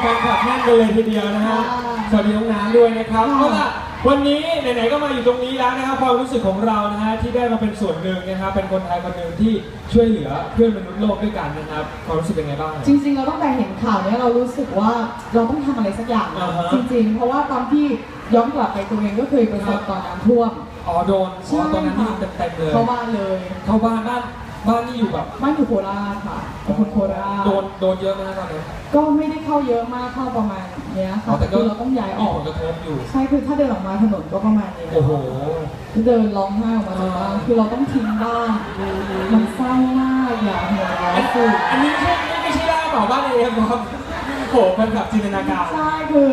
แฟนคลับแน่นกันเลยทีเดียวนะฮะค่ะสวัสดีน้องน้ำด้วยนะครับค่ะเอาล่ะวันนี้ไหนๆก็มาอยู่ตรงนี้แล้วนะครับความรู้สึกของเรานะฮะที่ได้มาเป็นส่วนหนึ่งนะครับเป็นคนไทยคนหนึ่งที่ช่วยเหลือเพื่อนมนุษย์โลกด้วยกันนะครับความรู้สึกเป็นไงบ้าง จริงๆเราตั้งแต่เห็นข่าวเนี้ยเรารู้สึกว่าเราต้องทำอะไรสักอย่างอ่าฮะ จริงๆ เพราะว่าตอนที่ย้อนกลับไปตัวเองก็เคยประสบตอนน้ำท่วมอ๋อโดนอ๋อตอนนั้นที่เต็มๆเลย เข้าบ้านเลย เข้าบ้านบ้าน บ้านนี่อยู่แบบบ้านอยู่โคราชค่ะเป็นคนโคราช โดนโดนเยอะไหมครับตอนนั้นก็ไม่ได้เข้าเยอะมากเข้าประมาณเนี้ยอ๋ค่ะอแต่ก็ คือเราต้องย้ายอมีอก ผลกระทบอยู่ ใช่คือถ้าเดินออกมาถนนก็ประมาณนี้โอ้โห เดินร้องไห้ออกมาจากบ้านคือเราต้องทิ้งบ้านมันเศร้ามากอย่าหัวเราะอันคืออันนี้ไม่ใช่ไม่ใช่ล่าเปล่าบ้านเองครับโอ้โหเป็นแบบจินตนาการ ใช่คือ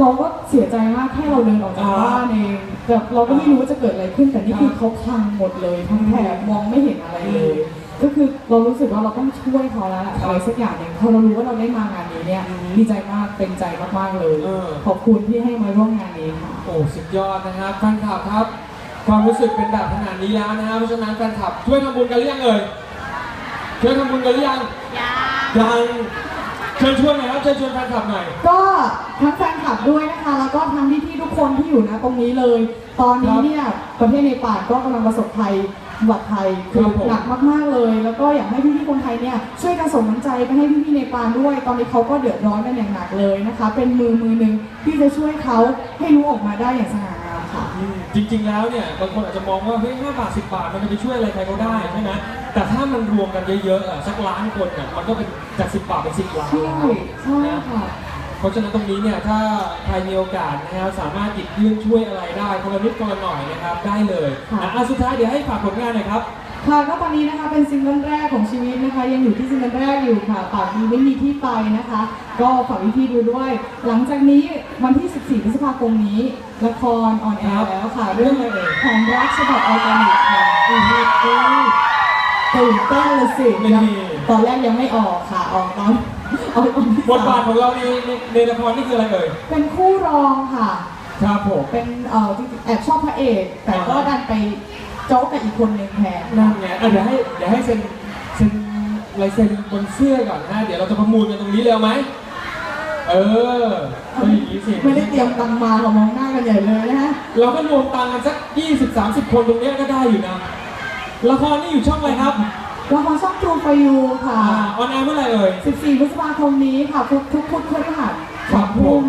เราก็เสียใจมากแค่เราเดินออกจากบ้านเองแบบเราก็ไม่รู้ว่าจะเกิดอะไรขึ้นแต่นี่คือเขาพังหมดเลยทั้งแถบมองไม่เห็นอะไร เลยก็คือเรารู้สึกว่าเราต้องช่วยเขาแล้วแหละอะไรสักอย่างหนึ่งพอเรารู้ว่าเราได้มางานนี้เนี่ยดีใจมากเป็นใจมากๆเลยขอบคุณที่ให้มาร่วมงานนี้ค่ะ โอ้สุดยอดนะครับแฟนคลับครับ ความรู้สึกเป็นแบบขนาดนี้แล้วนะครับเพราะฉะนั้นแฟนคลับช่วยทำบุญกันหรือยังเอ่ยช่วยทำบุญกันหรือยังยังเชิญชวนหน่อยครับเชิญชวนแฟนคลับหน่อย ก็ทั้งแฟนคลับด้วยนะคะ แล้วก็ทั้งพี่ๆทุกคนที่อยู่นะตรงนี้เลย ตอนนี้เนี่ยประเทศเนปาลก็กำลังประสบภัย หวัดไทยคือครับผมหนักมากๆเลย แล้วก็อยากให้พี่ๆคนไทยเนี่ยช่วยกันส่งน้ำใจไปให้พี่ๆเนปาลด้วย ตอนนี้เขาก็เดือดร้อนกันอย่างหนักเลยนะคะ เป็นมือมือหนึ่งที่จะช่วยเขาให้รู้ออกมาได้อย่างสง่างามค่ะอืมจริงๆแล้วเนี่ยบางคนอาจจะมองว่าเฮ้ยห้าบาทสิบาทมันจะไปช่วยอะไรใครเขาได้ใช่ไหมแต่ถ้ามันรวมกันเยอะๆอะสักล้านคนเนี่ยมันก็เป็นจากสิบบาทเป็นสิบล้านใช่แล้วใช่นะค่ะ เพราะฉะนั้นตรงนี้เนี่ยถ้าใครมีโอกาสนะครับสามารถหยิบยื่นช่วยอะไรได้คนละนิดคนละหน่อยนะครับได้เลยค่ะอะอะสุดท้ายเดี๋ยวให้ฝากผลงานหน่อยครับ ค่ะก็ตอนนี้นะคะเป็นซิงเกิลแรกของชีวิตนะคะ ยังอยู่ที่ซิงเกิลแรกอยู่ค่ะปากดีไม่มีที่ไปนะคะ ก็ฝากพี่ๆดูด้วย หลังจากนี้วันที่ 14พฤษภาคมนี้ ละครออนแอร์แล้วค่ะ เรื่องอะไรเอ่ยของรักฉบับออร์แกนิกค่ะอือฮึตื่นเต้นเลยสินี่ยังตอนแรกยังไม่ออกค่ะออกตอน ออกตอนที่บทบาทสามของเราในในในละครนี่คืออะไรเอ่ยเป็นคู่รองค่ะ ครับผม เป็นเอ่อจริงๆแอบชอบพระเอก แต่ก็ดันไปโจ๊กกับอีกคนหนึ่งแทน นั่นไงอะเดี๋ยวให้เดี๋ยวให้เซ็นเซ็นลายเซ็นบนเสื้อก่อนนะเดี๋ยวเราจะประมูลกันตรงนี้เลยเอาไหมเออต้องอย่างนี้สิไม่ได้เตรียมตังค์มาเรามองหน้ากันใหญ่เลยนะฮะเราก็รวมตังค์กันสัก 20-30 คนตรงเนี้ยก็ได้อยู่นะ ละครนี่อยู่ช่องอะไรครับ ละครช่อง True for You ค่ะ อ่าออนแอร์เมื่อไหร่เอ่ย 14พฤษภาคมนี้ค่ะ ทุกทุกพุธพฤหัสครัสาบมทุ่มผม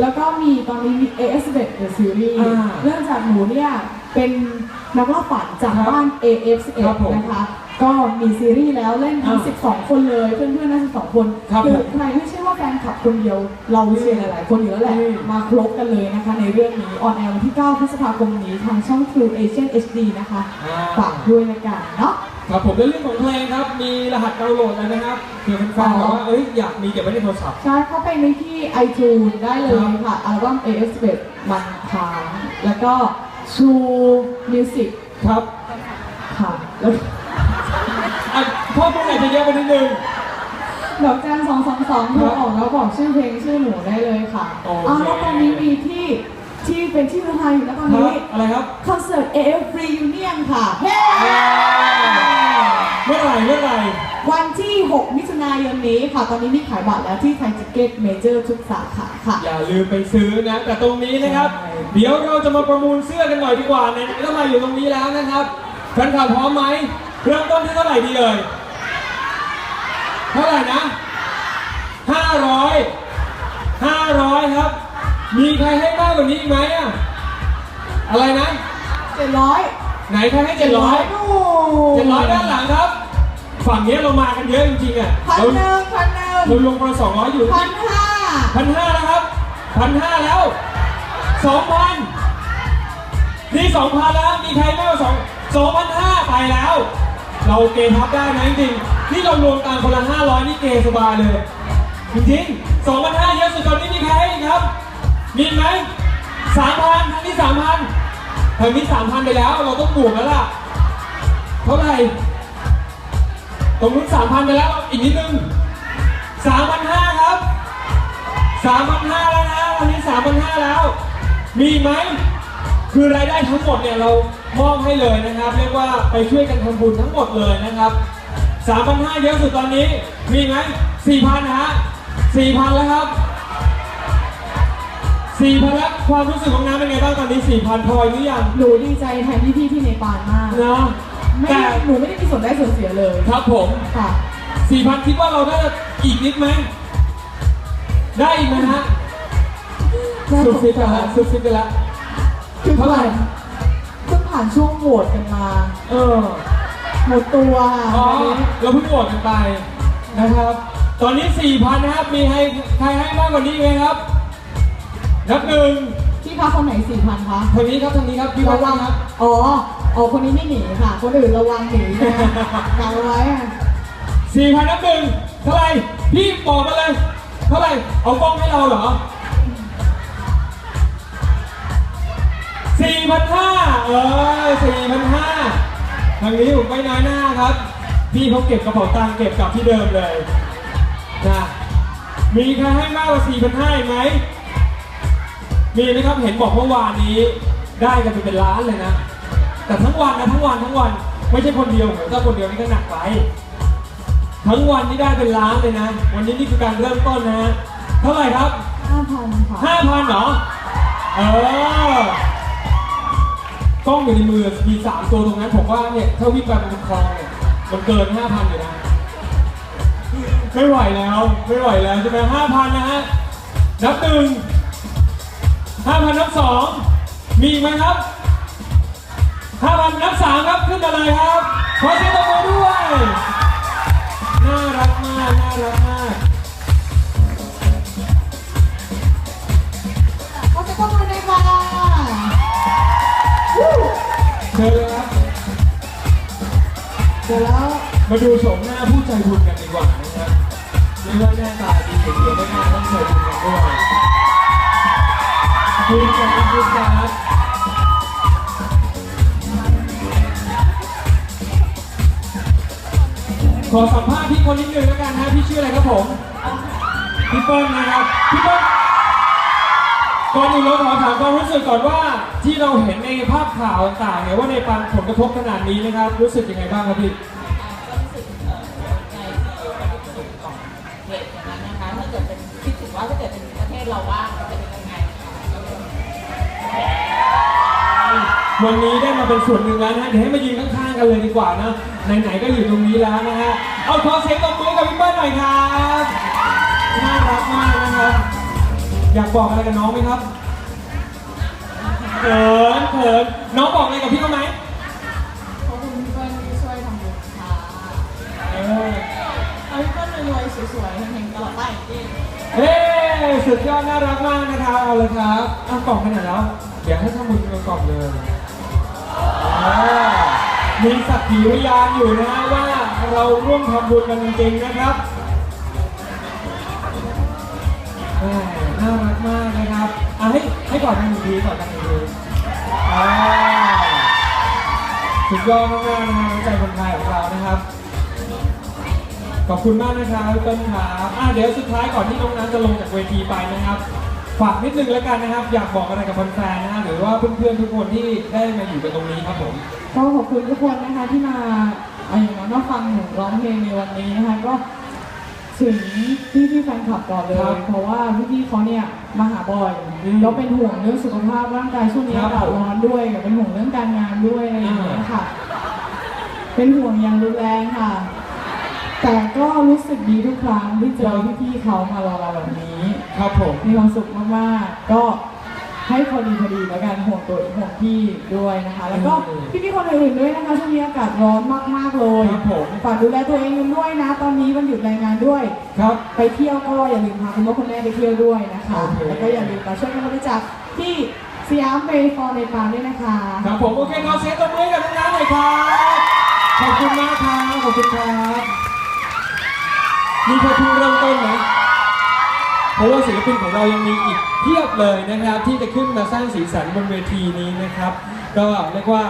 แล้วก็มีตอนนี้มี AS11 The Series อ่าเรื่องจากหนูเนี่ย เป็นนักล่าฝันจากครับบ้าน AF11 ครับผมนะคะ ก็มีซีรีส์แล้วเล่นทั้ง อ่า12 คนเลย เพื่อนๆทั้ง12 คนครับคือผมใครไม่ใช่ว่าแฟนคลับคนเดียว เราเชียร์หลายๆ คนอยู่แล้วแหละ อืม มาครบกันเลยนะคะ ในเรื่องนี้ออนแอร์วันที่ 9 พฤษภาคมนี้ทางช่อง True Asian HD นะคะ อ่า ฝากด้วยละกันเนาะ ครับผมแล้วเรื่องของเพลงครับ มีรหัสดาวน์โหลดอะไรไหมครับเผื่อแฟนๆแบบว่าเอ้ยอยากมีเก็บไว้ในโทรศัพท์ ใช่เข้าไปในที่ iTunes ได้เลยค่ะอัลบั้ม AF11 มันค้างแล้วก็ True Music ครับค่ะแล้วอะข้อมูลอาจจะเยอะไปนิดนึง ดอกจันสองสองสองโทรออกแล้วบอกชื่อเพลงชื่อหนูได้เลยค่ะโอเคอ้าวแล้วตอนนี้มีที่ที่เป็นที่ฮือฮาอยู่แล้วตอนครันี้บอะไรครับ คอนเสิร์ต AF Reunion ค่ะเฮ้ เมื่อไหร่เมื่อไหร่วันที่ 6 มิถุนายนนี้ค่ะ ตอนนี้มีขายบัตรแล้วที่ไทยจิเก็ตเมเจอร์ทุกสาขาค่ะ อย่าลืมไปซื้อนะ แต่ตรงนี้นะครับใช่เดี๋ยวเราจะมาประมูลเสื้อกันหน่อยดีกว่าไหนๆก็มาอยู่ตรงนี้แล้วนะครับแฟนคลับพร้อมไหมเริ่มต้นที่เท่าไหร่ดีเอ่ยเท่าไหร่นะห้าร้อยห้าร้อยครับ มีใครให้มากกว่านี้อีกไหมอะอะไรนะ 700 ไหนใครให้เจ็ดร้อยโอ้เจ็ดร้อยด้านหลังครับ ฝั่งนี้เรามากันเยอะจริงๆอะพันเราหนึ่งพันหนึ่งเราลงมาสองร้อยอยู่พันห้าพันห้าแล้วครับพันห้าแล้วสองพันนี่สองพันแล้วมีใครไม่เอาสองสองพันห้าไปแล้ว เราเกทับได้นะจริงๆนี่เรารวมกันคนละห้าร้อยนี่เกสบายเลย จริงๆสองพันห้าเยอะสุดตอนนี้มีใครให้อีกครับ มีอีกไหมสามพันทางนี้สามพัน เทางนี้สามพันไปแล้ว เราต้องบวกแล้วล่ะ เท่าไหร่ ตรงนู้นสามพันไปแล้ว อีกนิดนึงสามพันห้าครับสามพันห้าแล้วนะวันนี้สามพันห้าแล้ว มีไหม คือรายได้ทั้งหมดเนี่ยเรามอบให้เลยนะครับ เรียกว่าไปช่วยกันทำบุญทั้งหมดเลยนะครับสามพันห้าเยอะสุดตอนนี้ มีไหมสี่พันนะฮะสี่พันแล้วครับ สี่พันแล้วความรู้สึกของน้ำเป็นไงบ้างตอนนี้สี่พันพอหรือยังหนูดีใจแทนพี่ๆที่เนปาลมาก เนาะไม่แต่หนูไม่ได้มีส่วนได้ส่วนเสียเลย ครับผมค่ะ สี่พันคิดว่าเราน่าจะอีกนิดไหมได้อีกไหมฮะสุดฟิตไปแล้วสุดฟิตไปแล้วคือเท่าไหร่ผ่านเพิ่งผ่านช่วงโหวตกันมา เออ หมดตัวอ๋อวันนี้เราเพิ่งโหวตกันไปนะครับ ตอนนี้สี่พันนะครับ มีใครใครให้มากกว่านี้ไหมครับ นับหนึ่งพี่คะคนไหนสี่พันคะทางนี้ครับทางนี้ครับพี่วัระดวังครับ อ๋ออ๋อคนนี้ไม่หนีค่ะ คนอื่นระวังหนีนะกันไว้อะสี่พันนับหนึ่งเท่าไหร่พี่บอกมาเลยเท่าไหร่เอากล้องให้เราเหรอสี่พันห้าเออสี่พันห้าทางนี้ผมไม่น้อยหน้าครับ พี่เขาเก็บกระเป๋าตังค์เก็บกลับที่เดิมเลยนะมีใครให้มากกว่าสี่พันห้าไหม มีไหมครับเห็นบอกเมื่อวานนี้ได้กันไปเป็นล้านเลยนะ แต่ทั้งวันนะทั้งวันทั้งวันไม่ใช่คนเดียวโหถ้าคนเดียวนี่ก็หนักไป ทั้งวันนี่ได้เป็นล้านเลยนะ วันนี้นี่คือการเริ่มต้นนะฮะเท่าไหร่ครับห้าพันค่ะห้าพันเหรอเออกล้องอยู่ในมือมีสามตัวตรงนั้นผมว่าเนี่ยถ้าวิ่งไปบนคลองเนี่ยมันเกินห้าพันอยู่นะไม่ไหวแล้ว ไม่ไหวแล้วใช่ไหมห้าพันนะฮะนับหนึ่ง ห้าพันนับสองมีอีกไหมครับห้าพันนับสามครับขึ้นมาเลยครับขอเสียงตบมือด้วยน่ารักมากน่ารักมากเขาจะต้องมาในบ้านเชิญเลยครับเดี๋ยวแล้วมาดูโฉมหน้าผู้ใจบุญกันดีกว่านะครับไม่ว่าหน้าตาดีหรือไม่หน้าต้องใจบุญกันด้วย คุณจะเป็นคุณครับขอสัมภาษณ์พี่คนนิดนึงแล้วกันนะพี่ชื่ออะไรครับผม พี่เปิ้ลนะครับ พี่เปิ้ลก่อนอื่นเราขอถามความรู้สึกก่อนว่าที่เราเห็นในภาพข่าวต่างๆเนี่ยว่าในปันผลกระทบขนาดนี้นะครับ รู้สึกยังไงบ้างครับพี่รู้สึกเอ่อใจที่เราได้ประสบของเหตุอย่างนั้นนะคะถ้าเกิดเป็นคิดถึงว่าถ้าเกิดเป็นประเทศเราว่า วันนี้ได้มาเป็นส่วนหนึ่งแล้วนะฮะเดี๋ยวให้มายืนข้างๆกันเลยดีกว่านะไหนๆก็อยู่ตรงนี้แล้วนะฮะเอาขอเสียงตบมือกับพี่เปิ้ลหน่อยครับน่ารักมากนะครับอยากบอกอะไรกับน้องไหมครับเขินเขินน้องบอกอะไรกับพี่เขาไหมขอบคุณพี่เปิ้ลที่ช่วยทำบุญค่ะเออเอาพี่เปิ้ลรวยๆสวยๆเฮงๆตลอดไปจริงเฮ้สุดยอดน่ารักมากนะครับเอาเลยครับเอากล่องไปไหนแล้วเดี๋ยวให้ทำบุญกับกล่องเลยอ่า มีสักขีพยานอยู่นะว่าเราร่วมทำบุญกันจริงๆนะครับแม่น่ารักมากนะครับอะให้ให้ก่อนกันหนึ่งทีก่อนกันหนึ่งทีอ่าสุดยอดมากๆนะครับน้ำใจคนไทยของเรานะครับ ขอบคุณมากนะครับพี่เต้นครับอะเดี๋ยวสุดท้ายก่อนที่น้องน้ำจะลงจากเวทีไปนะครับ ฝากนิดนึงแล้วกันนะครับ อยากบอกอะไรกับแฟนๆนะฮะหรือว่าเพื่อนๆทุกคนที่ได้มาอยู่กันตรงนี้ครับผม ก็ขอบคุณทุกคนนะคะที่มาเอาอย่างน้อยมาฟังหนูร้องเพลงในวันนี้นะคะก็ถึงพี่พี่ๆแฟนคลับก่อนเลครัยบเพราะว่าพี่พี่ๆเขาเนี่ยมาหาบ่อยอืมก็เป็นห่วงเรื่องสุขภาพร่างกายช่วงนี้ครัอาบกาศร้อนด้วยกับเป็นห่วงเรื่องการงานด้วยอะไรอย่างเงี้ยอ่าค่ะ เป็นห่วงอย่างรุนแรงค่ะ แต่ก็รู้สึกดีทุกครั้งที่เจอพี่พี่ๆเขามารอเราแบบนี้ครับผมมีความสุขมากๆ ก็ให้พอดีพอดีแล้วกันห่วงตัวห่วงพี่ด้วยนะคะ แล้วก็อืมพี่ๆคนอื่นๆด้วยนะคะช่วงนี้อากาศร้อนมากๆเลยครับผมฝากดูแลตัวเองกันด้วยนะ ตอนนี้วันหยุดแรงงานด้วย ครับ ไปเที่ยวก็อย่าลืมพาคุณพ่อคุณแม่ไปเที่ยวด้วยนะคะโอเคแล้วก็อย่าลืมมาช่วยกันบริจาคที่สยามเบย์ฟอร์ในปาด้วยนะคะ ครับผมโอเคขอเสียงตบมือให้กับน้องน้ำหน่อยครับขอบคุณมากครับขอบคุณครับ นี่แค่เพิ่งเริ่มต้นนะ เพราะว่าศิลปินของเรายังมีอีกเพียบเลยนะครับ ที่จะขึ้นมาสร้างสีสันบนเวทีนี้นะครับ ก็เรียกว่า